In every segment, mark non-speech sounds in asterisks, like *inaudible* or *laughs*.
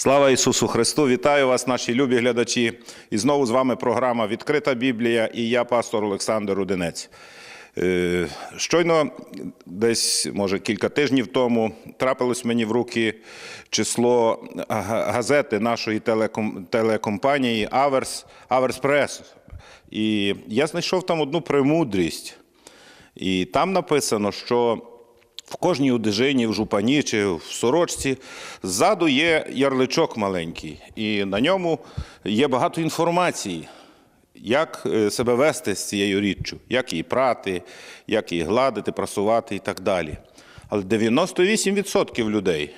Слава Ісусу Христу! Вітаю вас, наші любі глядачі. І знову з вами програма Відкрита Біблія і я, пастор Олександр Рудинець. Е, Щойно, десь, може, кілька тижнів тому, трапилось мені в руки число газети нашої телеком, телекомпанії Аверс, Аверс Прес. І я знайшов там одну премудрість. І там написано, що в кожній одежині, в жупані чи в сорочці ззаду є ярличок маленький, і на ньому є багато інформації, як е, себе вести з цією річчю, як її прати, як її гладити, прасувати і так далі. Але 98% людей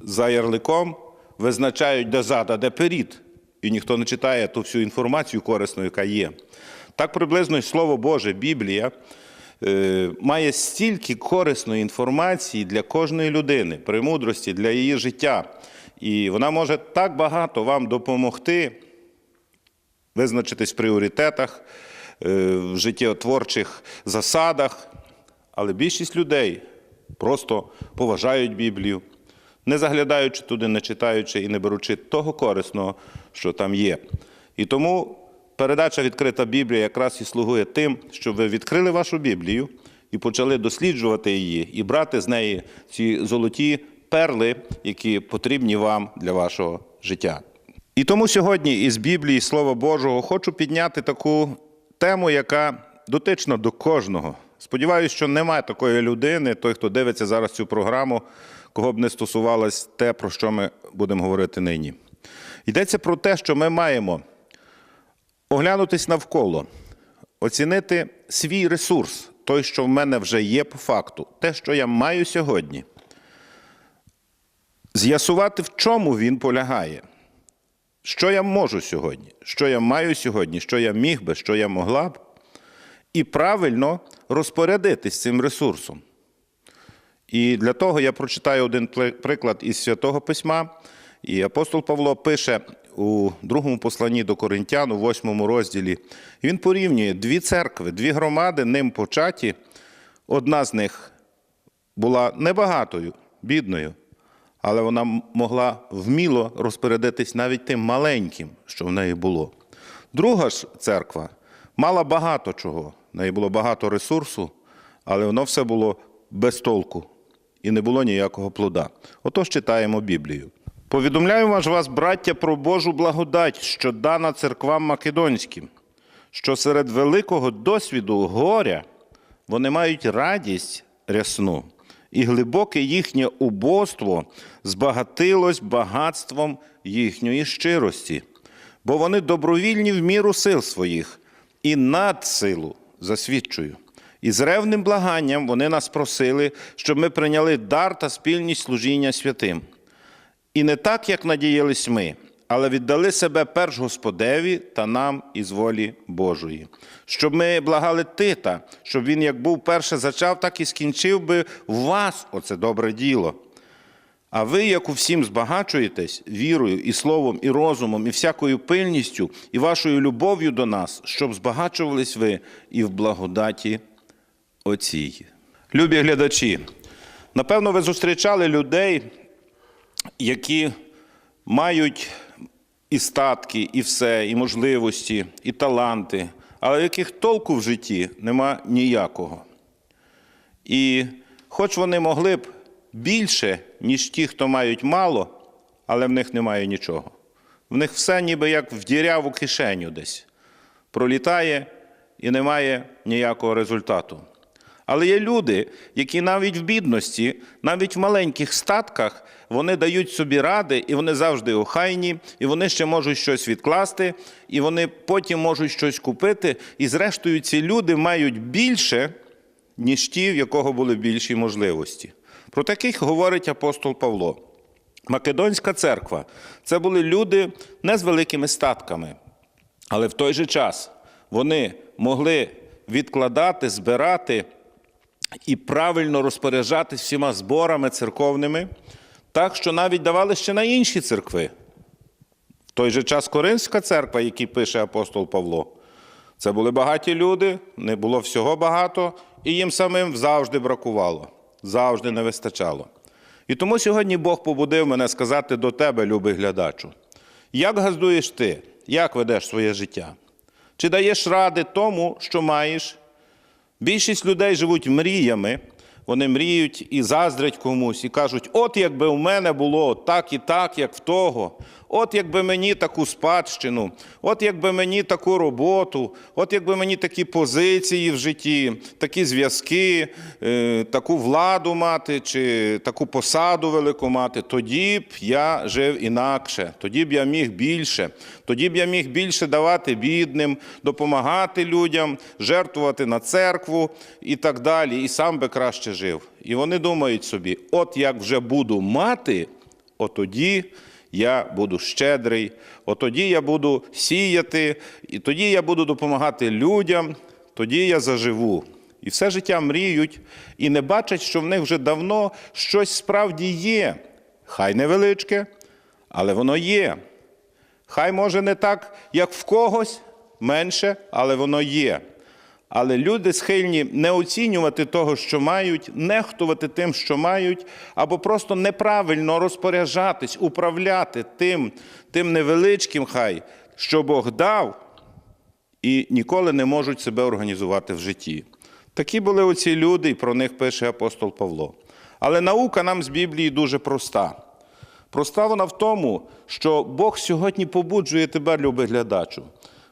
за ярликом визначають, де зад, а де перід. І ніхто не читає ту всю інформацію корисну, яка є. Так приблизно і Слово Боже, Біблія має стільки корисної інформації для кожної людини, премудрості для її життя. І вона може так багато вам допомогти визначитись в пріоритетах, е, в життєтворчих засадах. Але більшість людей просто поважають Біблію, не заглядаючи туди, не читаючи і не беручи того корисного, що там є. І тому передача відкрита Біблія якраз і слугує тим, щоб ви відкрили вашу Біблію і почали досліджувати її, і брати з неї ці золоті перли, які потрібні вам для вашого життя. І тому сьогодні із Біблії Слова Божого хочу підняти таку тему, яка дотична до кожного. Сподіваюсь, що немає такої людини, той, хто дивиться зараз цю програму, кого б не стосувалось те, про що ми будемо говорити нині. Йдеться про те, що ми маємо оглянутись навколо, оцінити свій ресурс, той, що в мене вже є по факту, те, що я маю сьогодні, з'ясувати, в чому він полягає. Що я можу сьогодні, що я маю сьогодні, що я міг би, що я могла б, і правильно розпорядитись цим ресурсом. І для того я прочитаю один приклад із Святого Письма. І апостол Павло пише у другому посланні до Коринтян, у восьмому розділі. Він порівнює дві церкви, дві громади ним початі. Одна з них була небагатою, бідною, але вона могла вміло розпорядитись навіть тим маленьким, що в неї було. Друга ж церква мала багато чого, в неї було багато ресурсу, але воно все було без толку і не було ніякого плода. Отож читаємо Біблію. Повідомляю вас, вас, браття, про Божу благодать, що дана церквам македонським, що серед великого досвіду горя вони мають радість рясну, і глибоке їхнє убоство збагатилось багатством їхньої щирості, бо вони добровільні в міру сил своїх і над силу засвідчую. І з ревним благанням вони нас просили, щоб ми прийняли дар та спільність служіння святим. І не так, як надіялись ми, але віддали себе перш Господеві та нам із волі Божої, щоб ми благали Тита, щоб він як був перше зачав, так і скінчив би в вас оце добре діло. А ви, як у всім збагачуєтесь вірою, і словом, і розумом, і всякою пильністю, і вашою любов'ю до нас, щоб збагачувались ви і в благодаті оцій. Любі глядачі, напевно, ви зустрічали людей, які мають і статки, і все, і можливості, і таланти, але яких толку в житті нема ніякого. І хоч вони могли б більше, ніж ті, хто мають мало, але в них немає нічого. В них все ніби як в діряву кишеню десь. Пролітає і немає ніякого результату. Але є люди, які навіть в бідності, навіть в маленьких статках, вони дають собі ради, і вони завжди охайні, і вони ще можуть щось відкласти, і вони потім можуть щось купити. І зрештою, ці люди мають більше, ніж ті, в якого були більші можливості. Про таких говорить апостол Павло. Македонська церква це були люди не з великими статками, але в той же час вони могли відкладати, збирати і правильно розпоряджатись всіма зборами церковними, так що навіть давали ще на інші церкви. В той же час Коринська церква, який пише апостол Павло, це були багаті люди, не було всього багато, і їм самим завжди бракувало, завжди не вистачало. І тому сьогодні Бог побудив мене сказати до тебе, любий глядачу, як газдуєш ти, як ведеш своє життя? Чи даєш ради тому, що маєш? Більшість людей живуть мріями, вони мріють і заздрять комусь, і кажуть, от якби у мене було так і так, як в того, от якби мені таку спадщину, от якби мені таку роботу, от якби мені такі позиції в житті, такі зв'язки, е, таку владу мати чи таку посаду велику мати, тоді б я жив інакше, тоді б я міг більше, тоді б я міг більше давати бідним, допомагати людям, жертвувати на церкву і так далі, і сам би краще жив. І вони думають собі: от як вже буду мати, отоді я буду щедрий, отоді я буду сіяти, і тоді я буду допомагати людям, тоді я заживу. І все життя мріють і не бачать, що в них вже давно щось справді є. Хай невеличке, але воно є. Хай може не так, як в когось менше, але воно є. Але люди схильні не оцінювати того, що мають, нехтувати тим, що мають, або просто неправильно розпоряджатись, управляти тим, тим невеличким хай, що Бог дав, і ніколи не можуть себе організувати в житті. Такі були оці люди, і про них пише апостол Павло. Але наука нам з Біблії дуже проста. Проста вона в тому, що Бог сьогодні побуджує тебе, любий глядачу.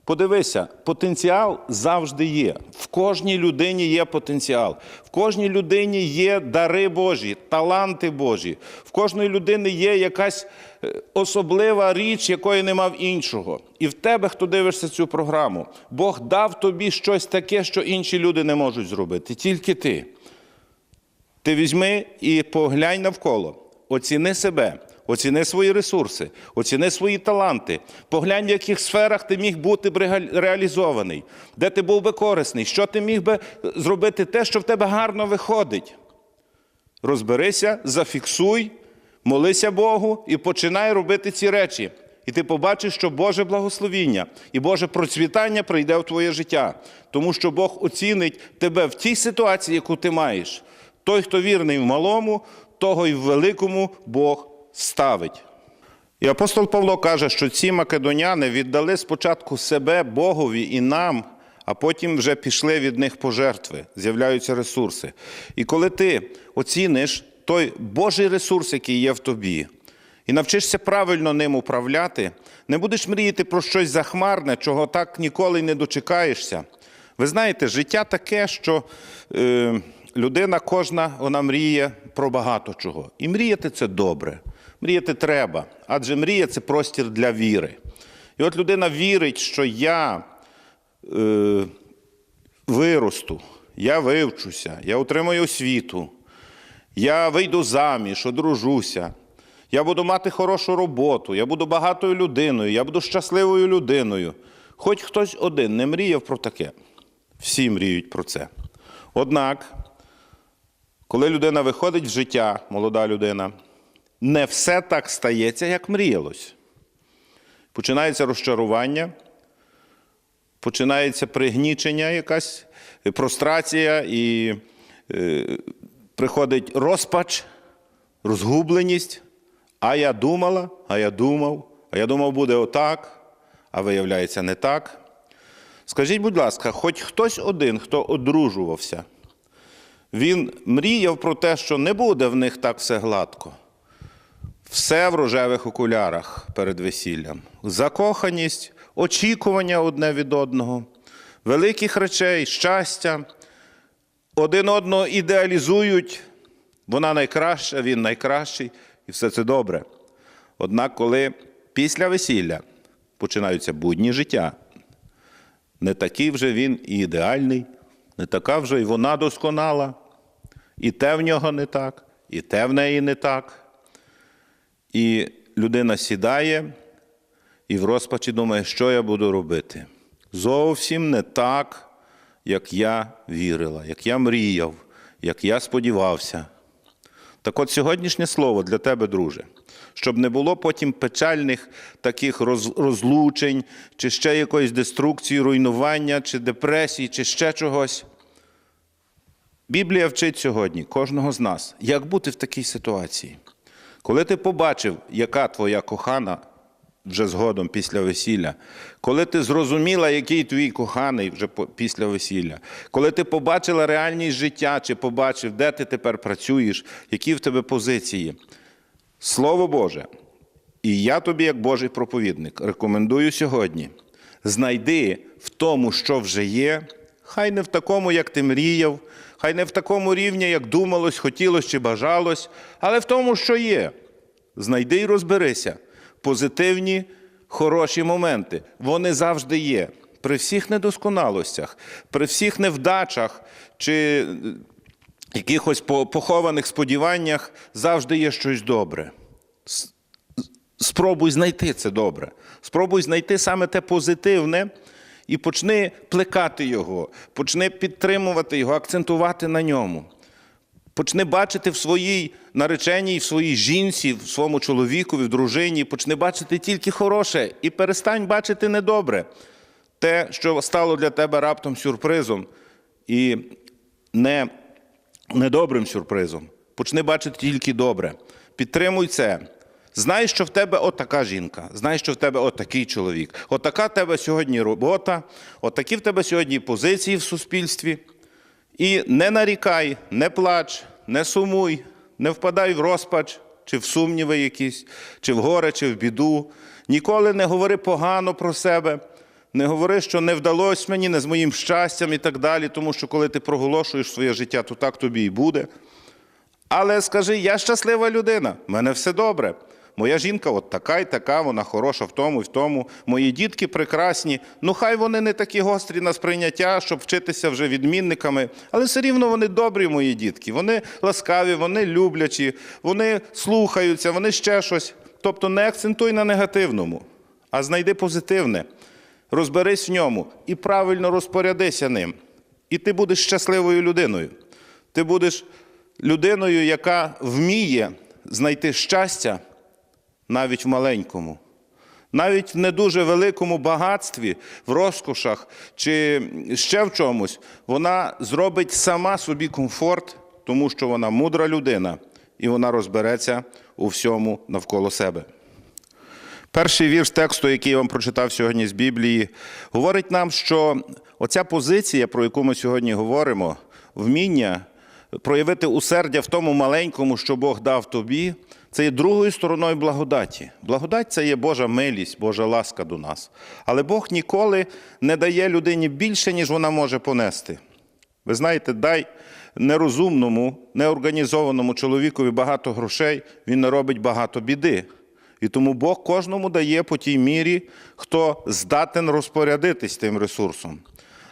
Подивися, потенціал завжди є. В кожній людині є потенціал. В кожній людині є дари Божі, таланти Божі. В кожної людини є якась е, особлива річ, якої нема в іншого. І в тебе, хто дивишся цю програму, Бог дав тобі щось таке, що інші люди не можуть зробити. Тільки ти. Ти візьми і поглянь навколо, оціни себе, оціни свої ресурси, оціни свої таланти, поглянь, в яких сферах ти міг бути реалізований, де ти був би корисний, що ти міг би зробити те, що в тебе гарно виходить. Розберися, зафіксуй, молися Богу і починай робити ці речі. І ти побачиш, що Боже благословіння і Боже процвітання прийде в твоє життя, тому що Бог оцінить тебе в тій ситуації, яку ти маєш. Той, хто вірний в малому, того й в великому Бог ставить. І апостол Павло каже, що ці македоняни віддали спочатку себе Богові і нам, а потім вже пішли від них пожертви, з'являються ресурси. І коли ти оціниш той Божий ресурс, який є в тобі, і навчишся правильно ним управляти, не будеш мріяти про щось захмарне, чого так ніколи не дочекаєшся. Ви знаєте, життя таке, що е, людина кожна вона мріє про багато чого. І мріяти це добре. Мріяти треба, адже мрія це простір для віри. І от людина вірить, що я е, виросту, я вивчуся, я отримаю освіту, я вийду заміж, одружуся, я буду мати хорошу роботу, я буду багатою людиною, я буду щасливою людиною. Хоч хтось один не мріяв про таке. Всі мріють про це. Однак, коли людина виходить в життя, молода людина, не все так стається, як мріялось. Починається розчарування, починається пригнічення, якась е, прострація, і е, приходить розпач, розгубленість. А я думала, а я думав, а я думав, буде отак, а виявляється, не так. Скажіть, будь ласка, хоч хтось один, хто одружувався, він мріяв про те, що не буде в них так все гладко. Все в рожевих окулярах перед весіллям. Закоханість, очікування одне від одного, великих речей, щастя. Один одного ідеалізують, вона найкраща, він найкращий, і все це добре. Однак, коли після весілля починаються будні життя, не такий вже він і ідеальний, не така вже і вона досконала, і те в нього не так, і те в неї не так. І людина сідає і в розпачі думає, що я буду робити. Зовсім не так, як я вірила, як я мріяв, як я сподівався. Так от сьогоднішнє слово для тебе, друже, щоб не було потім печальних таких роз- розлучень, чи ще якоїсь деструкції, руйнування, чи депресії, чи ще чогось. Біблія вчить сьогодні кожного з нас, як бути в такій ситуації. Коли ти побачив, яка твоя кохана вже згодом після весілля, коли ти зрозуміла, який твій коханий вже після весілля, коли ти побачила реальність життя, чи побачив, де ти тепер працюєш, які в тебе позиції. Слово Боже, і я тобі, як Божий проповідник, рекомендую сьогодні: знайди в тому, що вже є, хай не в такому, як ти мріяв, хай не в такому рівні, як думалось, хотілось чи бажалось, але в тому, що є. Знайди і розберися. Позитивні, хороші моменти. Вони завжди є. При всіх недосконалостях, при всіх невдачах чи е, якихось похованих сподіваннях завжди є щось добре. Спробуй знайти це добре. Спробуй знайти саме те позитивне і почни плекати його, почни підтримувати його, акцентувати на ньому. Почни бачити в своїй нареченій, в своїй жінці, в своєму чоловікові, в дружині, почни бачити тільки хороше і перестань бачити недобре. Те, що стало для тебе раптом сюрпризом і не недобрим сюрпризом. Почни бачити тільки добре. Підтримуй це. Знай, що в тебе отака жінка, знай, що в тебе отакий чоловік, отака в тебе сьогодні робота, отакі в тебе сьогодні позиції в суспільстві. І не нарікай, не плач, не сумуй, не впадай в розпач, чи в сумніви якісь, чи в горе, чи в біду. Ніколи не говори погано про себе, не говори, що не вдалося мені, не з моїм щастям і так далі, тому що коли ти проголошуєш своє життя, то так тобі і буде. Але скажи, я щаслива людина, в мене все добре. Моя жінка от така й така, вона хороша в тому і в тому. Мої дітки прекрасні. Ну, хай вони не такі гострі на сприйняття, щоб вчитися вже відмінниками, але все рівно вони добрі, мої дітки. Вони ласкаві, вони люблячі, вони слухаються, вони ще щось. Тобто не акцентуй на негативному, а знайди позитивне, розберись в ньому і правильно розпорядися ним. І ти будеш щасливою людиною. Ти будеш людиною, яка вміє знайти щастя навіть в маленькому, навіть в не дуже великому багатстві, в розкошах чи ще в чомусь, вона зробить сама собі комфорт, тому що вона мудра людина і вона розбереться у всьому навколо себе. Перший вірш тексту, який я вам прочитав сьогодні з Біблії, говорить нам, що оця позиція, про яку ми сьогодні говоримо, вміння проявити усердя в тому маленькому, що Бог дав тобі, це є другою стороною благодаті. Благодать це є Божа милість, Божа ласка до нас. Але Бог ніколи не дає людині більше, ніж вона може понести. Ви знаєте, дай нерозумному, неорганізованому чоловікові багато грошей, він наробить багато біди. І тому Бог кожному дає по тій мірі, хто здатен розпорядитись тим ресурсом.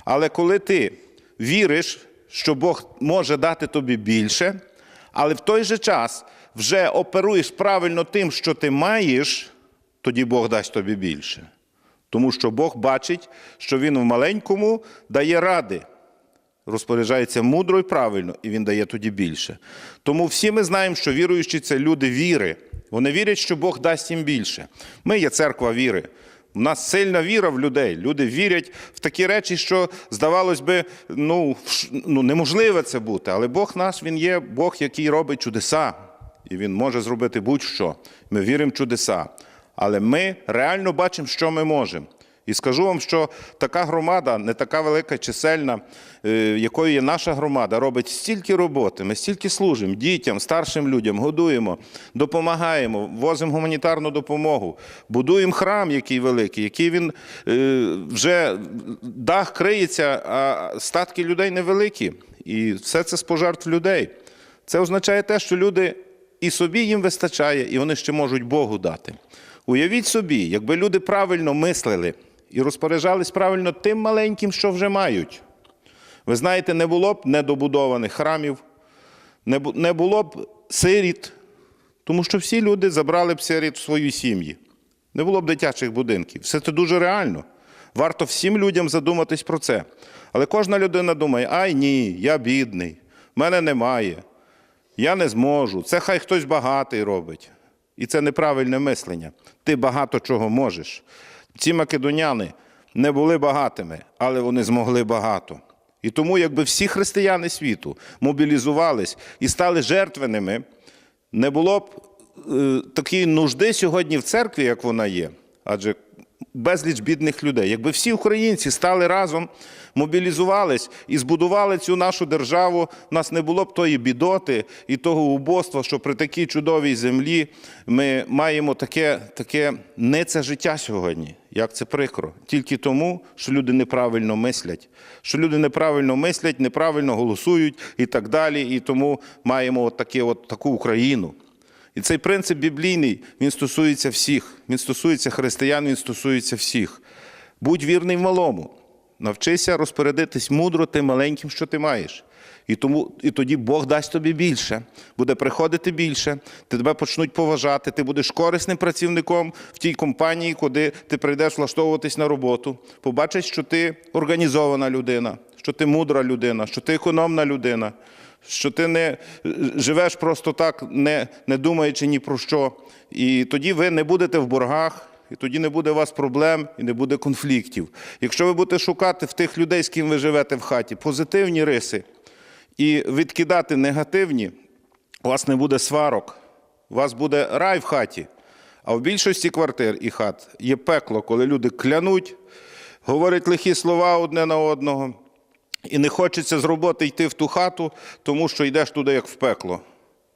Але коли ти віриш, що Бог може дати тобі більше, але в той же час вже оперуєш правильно тим, що ти маєш, тоді Бог дасть тобі більше. Тому що Бог бачить, що Він в маленькому дає ради розпоряджається мудро і правильно, і він дає тоді більше. Тому всі ми знаємо, що віруючі це люди віри. Вони вірять, що Бог дасть їм більше. Ми є церква віри. У нас сильна віра в людей. Люди вірять в такі речі, що, здавалось би, ну, ну, неможливе це бути. Але Бог наш, Він є Бог, який робить чудеса. І Він може зробити будь-що. Ми віримо в чудеса. Але ми реально бачимо, що ми можемо. І скажу вам, що така громада, не така велика чисельна, е, якою є наша громада, робить стільки роботи. Ми стільки служимо дітям, старшим людям, годуємо, допомагаємо, возимо гуманітарну допомогу, будуємо храм, який великий, який він е, вже дах криється, а статки людей невеликі. І все це з пожертв людей. Це означає те, що люди і собі їм вистачає, і вони ще можуть Богу дати. Уявіть собі, якби люди правильно мислили і розпоряджались правильно тим маленьким, що вже мають. Ви знаєте, не було б недобудованих храмів, не було б сиріт, тому що всі люди забрали б сиріт в свої сім'ї. Не було б дитячих будинків. Все це дуже реально. Варто всім людям задуматись про це. Але кожна людина думає: ай ні, я бідний, мене немає, я не зможу. Це хай хтось багатий робить. І це неправильне мислення. Ти багато чого можеш. Ці македоняни не були багатими, але вони змогли багато. І тому, якби всі християни світу мобілізувались і стали жертвеними, не було б е, такої нужди сьогодні в церкві, як вона є. Адже безліч бідних людей. Якби всі українці стали разом, мобілізувались і збудували цю нашу державу, у нас не було б тої бідоти і того убоства, що при такій чудовій землі ми маємо таке, таке не це життя сьогодні. Як це прикро. Тільки тому, що люди неправильно мислять, що люди неправильно мислять, неправильно голосують і так далі. І тому маємо от таке, от таку Україну. І цей принцип біблійний, він стосується всіх. Він стосується християн, він стосується всіх. Будь вірний малому. Навчися розпорядитись мудро тим маленьким, що ти маєш. І, тому, і тоді Бог дасть тобі більше, буде приходити більше, тебе почнуть поважати, ти будеш корисним працівником в тій компанії, куди ти прийдеш влаштовуватись на роботу. Побачать, що ти організована людина, що ти мудра людина, що ти економна людина, що ти не живеш просто так, не, не думаючи ні про що. І тоді ви не будете в боргах. І тоді не буде у вас проблем і не буде конфліктів. Якщо ви будете шукати в тих людей, з ким ви живете в хаті, позитивні риси і відкидати негативні, у вас не буде сварок, у вас буде рай в хаті. А в більшості квартир і хат є пекло, коли люди клянуть, говорять лихі слова одне на одного, і не хочеться з роботи йти в ту хату, тому що йдеш туди як в пекло.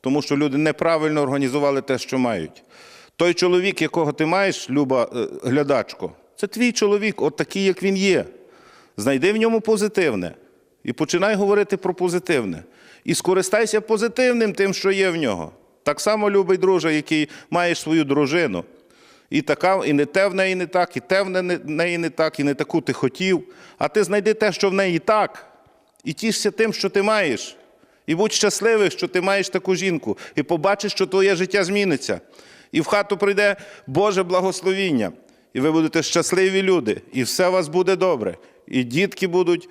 Тому що люди неправильно організували те, що мають. Той чоловік, якого ти маєш, люба е, глядачко, це твій чоловік, от такий, як він є. Знайди в ньому позитивне і починай говорити про позитивне. І скористайся позитивним тим, що є в нього. Так само, любий друже, який маєш свою дружину. І така, і не те в неї не так, і те в неї не так, і не таку ти хотів. А ти знайди те, що в неї так, і тішся тим, що ти маєш. І будь щасливий, що ти маєш таку жінку, і побачиш, що твоє життя зміниться. І в хату прийде Боже благословіння. І ви будете щасливі люди, і все у вас буде добре. І дітки будуть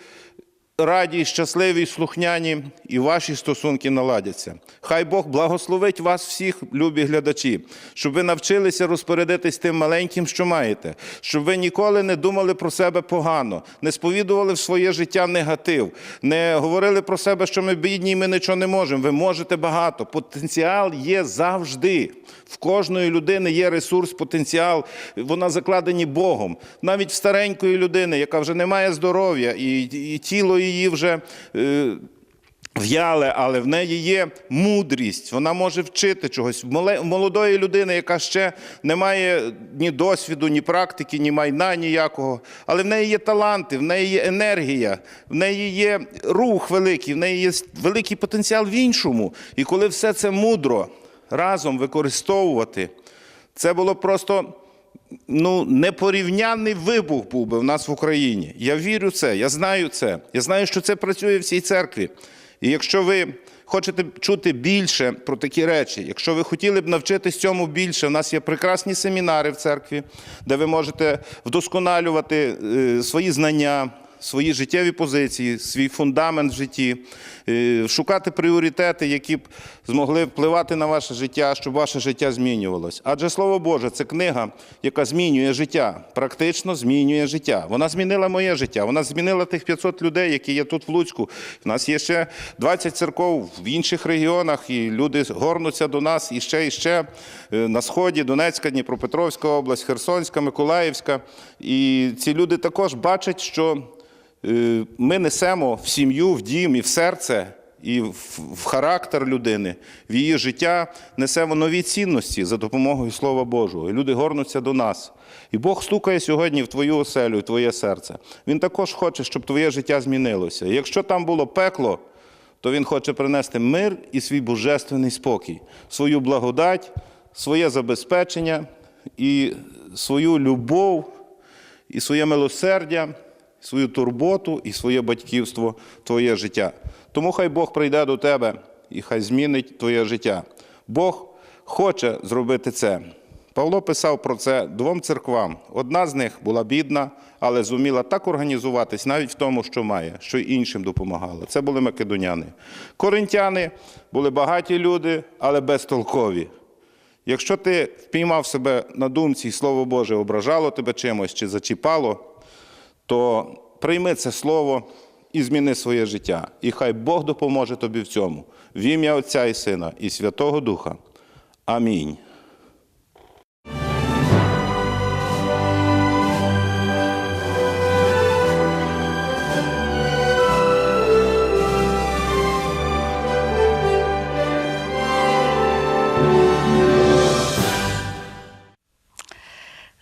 раді, щасливі, слухняні, і ваші стосунки наладяться. Хай Бог благословить вас всіх, любі глядачі, щоб ви навчилися розпорядитись тим маленьким, що маєте, щоб ви ніколи не думали про себе погано, не сповідували в своє життя негатив, не говорили про себе, що ми бідні, і ми нічого не можемо. Ви можете багато. Потенціал є завжди. В кожної людини є ресурс, потенціал, вона закладені Богом. Навіть в старенької людини, яка вже не має здоров'я, і, і тіло її вже. Е, В'яле, але в неї є мудрість, вона може вчити чогось. Молодої людини, яка ще не має ні досвіду, ні практики, ні майна ніякого, але в неї є таланти, в неї є енергія, в неї є рух великий, в неї є великий потенціал в іншому. І коли все це мудро разом використовувати, це було просто ну, непорівнянний вибух був би в нас в Україні. Я вірю в це, я знаю це. Я знаю, що це працює в цій церкві. І якщо ви хочете чути більше про такі речі, якщо ви хотіли б навчитись цьому більше, у нас є прекрасні семінари в церкві, де ви можете вдосконалювати е, свої знання, свої життєві позиції, свій фундамент в житті, е, шукати пріоритети, які б змогли впливати на ваше життя, щоб ваше життя змінювалось. Адже Слово Боже, це книга, яка змінює життя, практично змінює життя. Вона змінила моє життя, вона змінила тих 500 людей, які є тут в Луцьку. У нас є ще 20 церков в інших регіонах, і люди горнуться до нас і ще, і ще е, на сході, Донецька, Дніпропетровська область, Херсонська, Миколаївська. І ці люди також бачать, що ми несемо в сім'ю, в дім і в серце, і в, в характер людини, в її життя несемо нові цінності за допомогою Слова Божого. І люди горнуться до нас. І Бог стукає сьогодні в твою оселю, в твоє серце. Він також хоче, щоб твоє життя змінилося. І якщо там було пекло, то Він хоче принести мир і свій божественний спокій, свою благодать, своє забезпечення і свою любов, і своє милосердя свою турботу і своє батьківство, твоє життя. Тому хай Бог прийде до тебе і хай змінить твоє життя. Бог хоче зробити це. Павло писав про це двом церквам. Одна з них була бідна, але зуміла так організуватись навіть в тому, що має, що й іншим допомагала. Це були македоняни. Коринтяни були багаті люди, але безтолкові. Якщо ти впіймав себе на думці, і Слово Боже ображало тебе чимось чи зачіпало, то прийми це слово і зміни своє життя. І хай Бог допоможе тобі в цьому. В ім'я Отця і Сина, і Святого Духа. Амінь.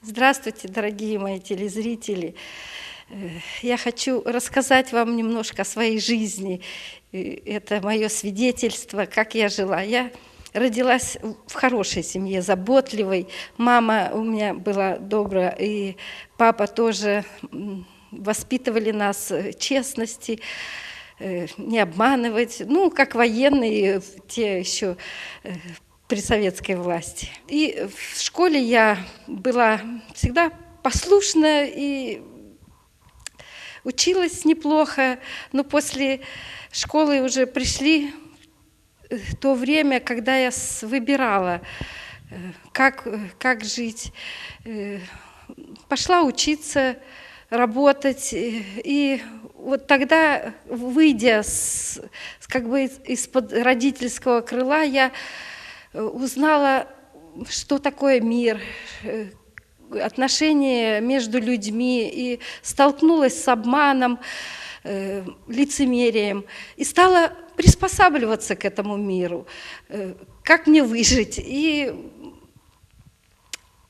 Здравствуйте, дорогие мои телезрители. Э, Я хочу рассказать вам немножко о своей жизни. Э, Это мое свидетельство, как я жила. Я родилась в хорошей семье, заботливой. Мама у меня была добрая, и папа тоже воспитывали нас э, честности, не обманывать. Ну, как военные, те еще при советской власти. И в школе я была всегда послушная и училась неплохо, но после школы уже пришли э, то время, когда я выбирала, э, как, э, как жить. Пошла учиться, работать, и вот тогда, выйдя с, как бы из- из-под родительского крыла, я узнала, что такое мир, отношения между людьми, и столкнулась с обманом, э, лицемерием, и стала приспосабливаться к этому миру, э, как мне выжить. И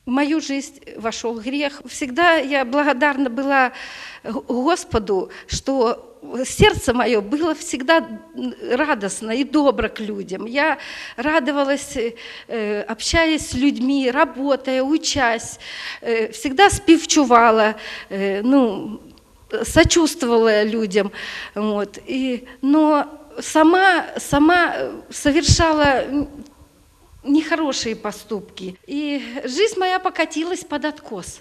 в мою жизнь вошел грех. Всегда я благодарна была Господу, что сердце мое было всегда радостно и добро к людям. Я радовалась, э, общаясь с людьми, работая, учась, э, всегда спивчувала, э, ну, сочувствовала людям. Вот. И, но сама, сама совершала нехорошие поступки. И жизнь моя покатилась под откос.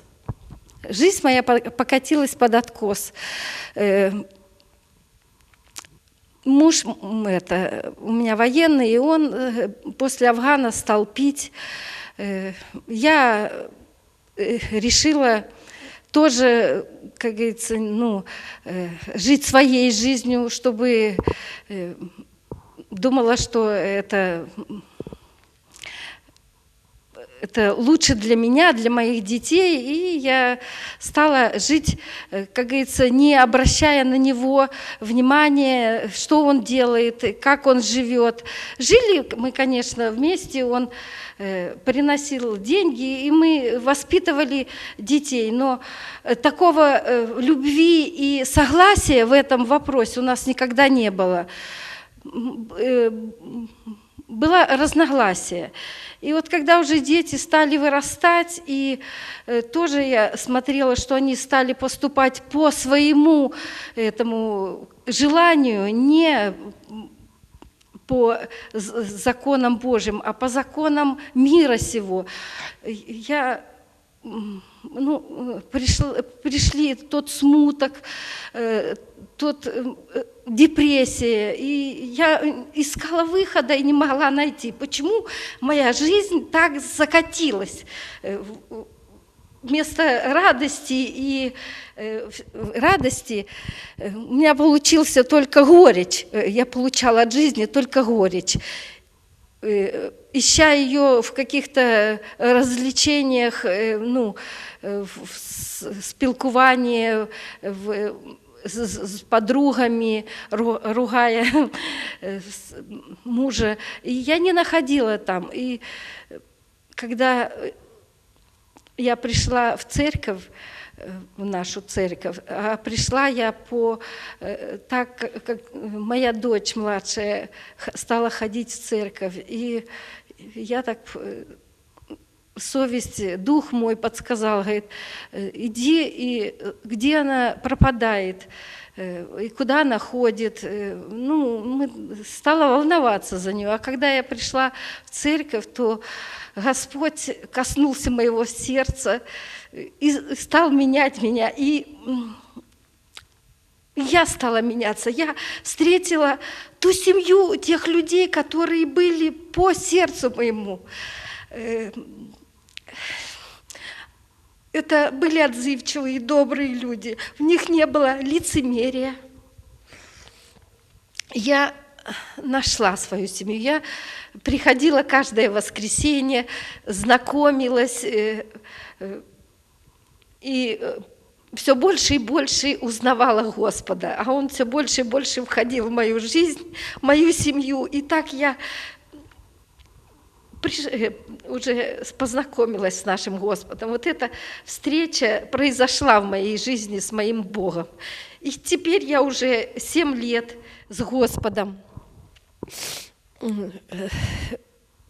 Жизнь моя по- покатилась под откос. Э, Муж м, это, у меня военный, и он э, после Афгана стал пить. Э, Я э, решила тоже, как говорится, ну, э, жить своей жизнью, чтобы э, думала, что это это лучше для меня, для моих детей, и я стала жить, э, как говорится, не обращая на него внимания, что он делает, как он живет. Жили мы, конечно, вместе, он э, приносил деньги, и мы воспитывали детей, но э, такого любви и согласия в этом вопросе у нас никогда не было. Э, было разногласие. И вот когда уже дети стали вырастать, и э, тоже я смотрела, что они стали поступать по своему этому желанию, не по законам Божьим, а по законам мира сего. Я ну, э, пришел, пришли тот смуток, тот э, депрессия, и я э, искала выхода и не могла найти. Почему моя жизнь так закатилась? Э, Вместо радости и радости у меня получился только горечь. Я получала от жизни только горечь ища ее в каких-то развлечениях, ну, в в с- спілкуванні, в, з, з- з подругами, ру- ругая *laughs* э, с- мужа. И я не находила там. И э, когда э, я пришла в церковь, э, в нашу церковь, а пришла я по э, так, как моя дочь младшая х- стала ходить в церковь, и я так э, совесть, дух мой подсказал, говорит, «Э, иди, и э, где она пропадает, э, и куда она ходит. Ну, мы, стала волноваться за нее. А когда я пришла в церковь, то Господь коснулся моего сердца и стал менять меня. И я стала меняться. Я встретила ту семью тех людей, которые были по сердцу моему. Э, Это были отзывчивые, добрые люди. В них не было лицемерия. я нашла свою семью. Я приходила каждое воскресенье, знакомилась э, э, и все больше и больше узнавала Господа, а Он все больше и больше входил в мою жизнь, в мою семью. И так я э, уже познакомилась с нашим Господом. Вот эта встреча произошла в моей жизни с моим Богом. И теперь я уже семь лет с Господом. Э,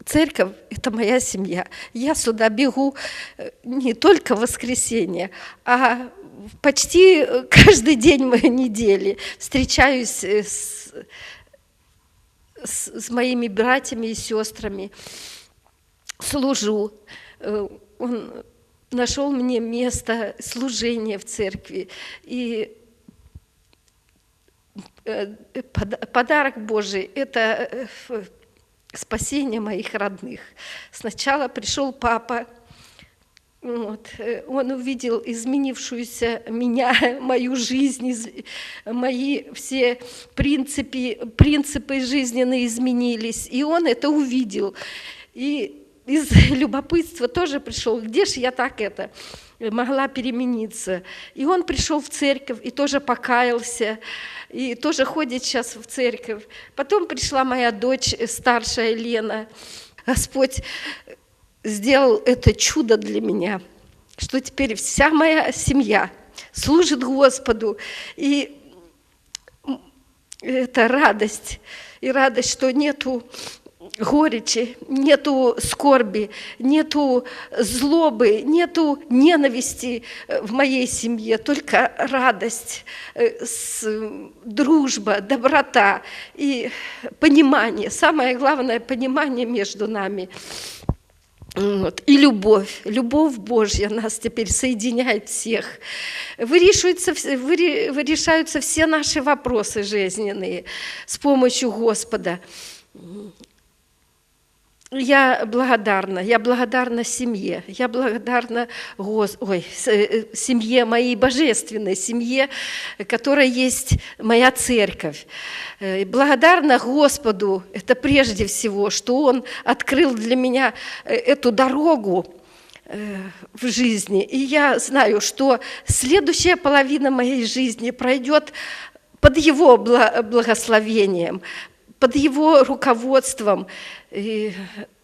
Церковь – это моя семья. Я сюда бегу э, не только в воскресенье, а почти э, каждый день моей недели. Встречаюсь э, с, с, с моими братьями и сестрами, служу. Э, Он нашел мне место служения в церкви. И э, пода- подарок Божий – это э, спасение моих родных. Сначала пришел папа, вот, он увидел изменившуюся меня, *laughs* мою жизнь, из- мои все принципы, принципы жизненные изменились, и он это увидел. И из *laughs* любопытства тоже пришел, где же я так это могла перемениться. И он пришел в церковь и тоже покаялся, и тоже ходит сейчас в церковь. Потом пришла моя дочь, э, старшая Лена. Господь сделал это чудо для меня, что теперь вся моя семья служит Господу. И это радость. И радость, что нету горечи, нету скорби, нету злобы, нету ненависти э, в моей семье, только радость, э, дружба, доброта и понимание. Самое главное – понимание между нами. Вот. И любовь, любовь Божья нас теперь соединяет всех. Вырешиваются, вс- выре- вырешаются все наши вопросы жизненные с помощью Господа. Я благодарна, я благодарна семье, я благодарна Гос... Ой, э, семье моей божественной, семье, которая есть моя церковь. Э, Благодарна Господу, это прежде всего, что Он открыл для меня э, эту дорогу, в жизни. И я знаю, что следующая половина моей жизни пройдет под Его бла- благословением, под Его руководством. И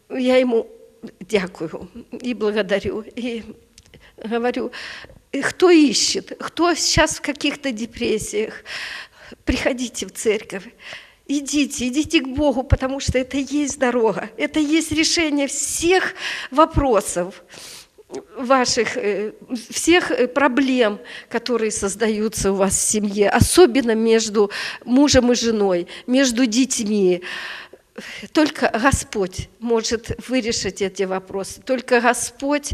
я Ему дякую и благодарю. И говорю, кто ищет, кто сейчас в каких-то депрессиях, приходите в церковь. Идите, идите к Богу, потому что это есть дорога, это есть решение всех вопросов ваших, э, всех э, проблем, которые создаются у вас в семье, особенно между мужем и женой, между детьми. Только Господь может вырешить эти вопросы, только Господь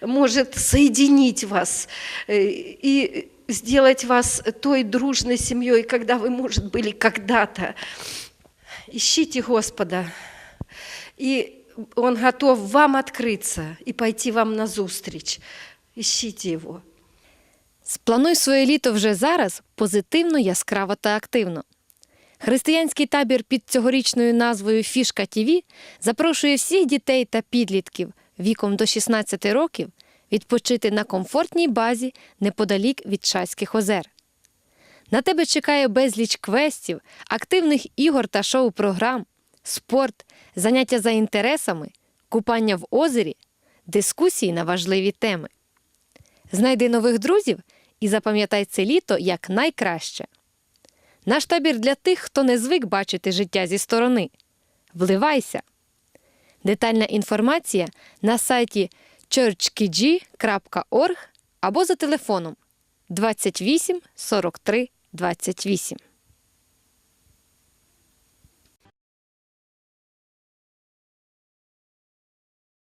может соединить вас э, и сделать вас той дружной семьей, когда вы, может, были когда-то. Ищите Господа, и Он готов вам открыться и пойти вам назустріч. Ищите Его. Сплануй своє літо вже зараз позитивно, яскраво та активно. Християнський табір під цьогорічною назвою Фішка ТІВІ запрошує всіх дітей та підлітків віком до 16 років відпочити на комфортній базі неподалік від Шацьких озер. На тебе чекає безліч квестів, активних ігор та шоу-програм, спорт, заняття за інтересами, купання в озері, дискусії на важливі теми. Знайди нових друзів і запам'ятай це літо як найкраще. Наш табір для тих, хто не звик бачити життя зі сторони. Вливайся! Детальна інформація на сайті churchkg.org або за телефоном 28 43 28.